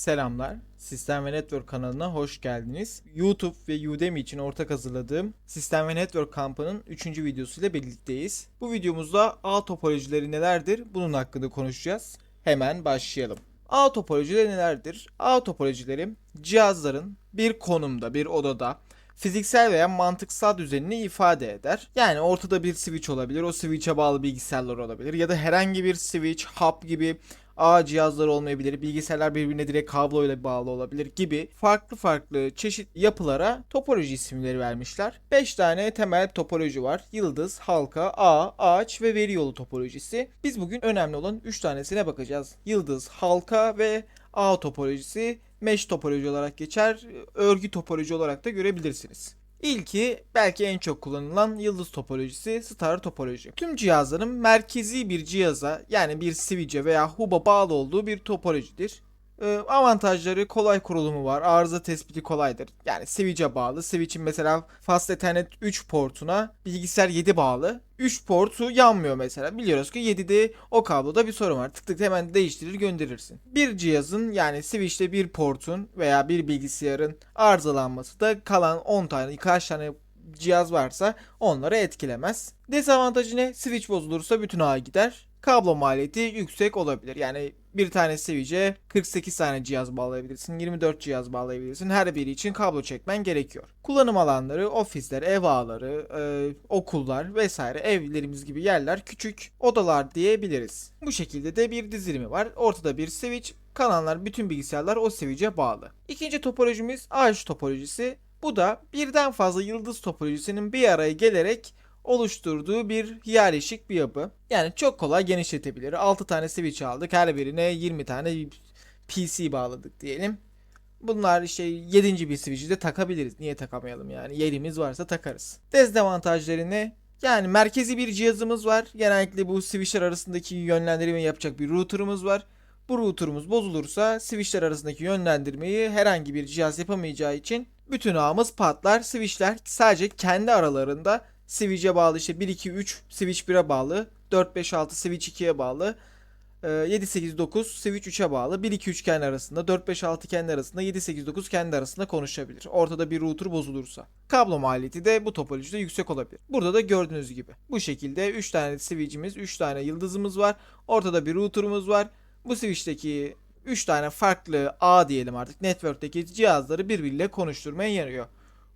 Selamlar. Sistem ve Network kanalına hoş geldiniz. YouTube ve Udemy için ortak hazırladığım Sistem ve Network kampının 3. videosuyla birlikteyiz. Bu videomuzda ağ topolojileri nelerdir? Bunun hakkında konuşacağız. Hemen başlayalım. Ağ topolojileri nelerdir? Ağ topolojileri cihazların bir konumda, bir odada fiziksel veya mantıksal düzenini ifade eder. Yani ortada bir switch olabilir, o switch'e bağlı bilgisayarlar olabilir ya da herhangi bir switch, hub gibi ağ cihazları olmayabilir, bilgisayarlar birbirine direkt kabloyla bağlı olabilir gibi farklı farklı çeşit yapılara topoloji isimleri vermişler. 5 tane temel topoloji var. Yıldız, halka, ağ, ağaç ve veri yolu topolojisi. Biz bugün önemli olan 3 tanesine bakacağız. Yıldız, halka ve ağ topolojisi mesh topoloji olarak geçer. Örgü topoloji olarak da görebilirsiniz. İlki belki en çok kullanılan yıldız topolojisi star topoloji. Tüm cihazların merkezi bir cihaza yani bir switch'e veya hub'a bağlı olduğu bir topolojidir. Ee, avantajları kolay kurulumu var. Arıza tespiti kolaydır. Yani switch'e bağlı. Switch'in mesela Fast Ethernet 3 portuna bilgisayar 7 bağlı. 3 portu yanmıyor mesela. Biliyoruz ki 7'de o kabloda bir sorun var. Tık tık hemen değiştirir gönderirsin. Bir cihazın yani switch'te bir portun veya bir bilgisayarın arızalanması da kalan 10 tane kaç tane cihaz varsa onları etkilemez. Dezavantajı ne? Switch bozulursa bütün ağ gider. Kablo maliyeti yüksek olabilir. Yani bir tane switch'e 48 tane cihaz bağlayabilirsin, 24 cihaz bağlayabilirsin. Her biri için kablo çekmen gerekiyor. Kullanım alanları, ofisler, ev ağları, e, okullar vesaire evlerimiz gibi yerler küçük odalar diyebiliriz. Bu şekilde de bir dizilimi var. Ortada bir switch, kanallar, bütün bilgisayarlar o switch'e bağlı. İkinci topolojimiz ağaç topolojisi. Bu da birden fazla yıldız topolojisinin bir araya gelerek oluşturduğu bir hiyerarşik bir yapı. Yani çok kolay genişletebilir. 6 tane switch aldık. Her birine 20 tane PC bağladık diyelim. Bunlar işte 7. bir switch'i de takabiliriz. Niye takamayalım yani? Yerimiz varsa takarız. Dezavantajları ne? Yani merkezi bir cihazımız var. Genellikle bu switchler arasındaki yönlendirme yapacak bir router'ımız var. Bu router'ımız bozulursa switchler arasındaki yönlendirmeyi herhangi bir cihaz yapamayacağı için bütün ağımız patlar. Switchler sadece kendi aralarında switch'e bağlı işte 1 2 3 switch 1'e bağlı, 4 5 6 switch 2'ye bağlı, 7 8 9 switch 3'e bağlı, 1 2 3 kendi arasında, 4 5 6 kendi arasında, 7 8 9 kendi arasında konuşabilir. Ortada bir router bozulursa. Kablo maliyeti de bu topolojide yüksek olabilir. Burada da gördüğünüz gibi. Bu şekilde 3 tane switch'imiz, 3 tane yıldızımız var. Ortada bir router'ımız var. Bu switch'teki 3 tane farklı ağ diyelim artık network'teki cihazları birbiriyle konuşturmaya yarıyor.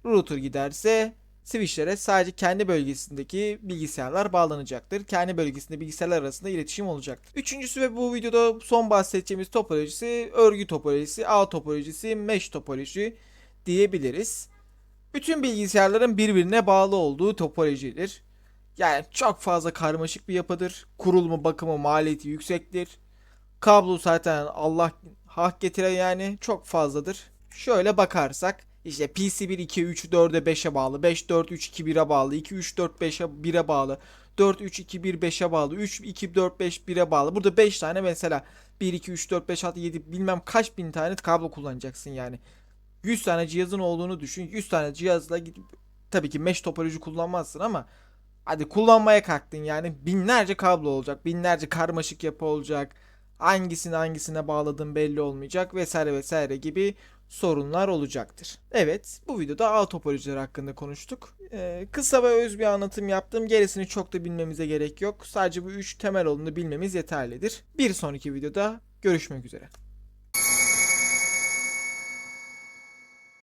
Router giderse switchlere sadece kendi bölgesindeki bilgisayarlar bağlanacaktır. Kendi bölgesinde bilgisayarlar arasında iletişim olacaktır. Üçüncüsü ve bu videoda son bahsedeceğimiz topolojisi örgü topolojisi, ağ topolojisi, mesh topoloji diyebiliriz. Bütün bilgisayarların birbirine bağlı olduğu topolojidir. Yani çok fazla karmaşık bir yapıdır. Kurulumu, bakımı, maliyeti yüksektir. Kablo zaten Allah hak getire yani çok fazladır. Şöyle bakarsak işte PC 1 2 3 4'e 5'e bağlı, 5 4 3 2 1'e bağlı, 2 3 4 5'e 1'e bağlı, 4 3 2 1 5'e bağlı, 3 2 4 5 1'e bağlı. Burada 5 tane mesela 1 2 3 4 5 6 7 bilmem kaç bin tane kablo kullanacaksın yani. 100 tane cihazın olduğunu düşün. 100 tane cihazla gidip tabii ki mesh topoloji kullanmazsın ama hadi kullanmaya kalktın yani binlerce kablo olacak, binlerce karmaşık yapı olacak. Hangisini hangisine bağladığın belli olmayacak vesaire vesaire gibi sorunlar olacaktır. Evet bu videoda ağ topolojileri hakkında konuştuk. Ee, kısa ve öz bir anlatım yaptım. Gerisini çok da bilmemize gerek yok. Sadece bu üç temel olduğunu bilmemiz yeterlidir. Bir sonraki videoda görüşmek üzere.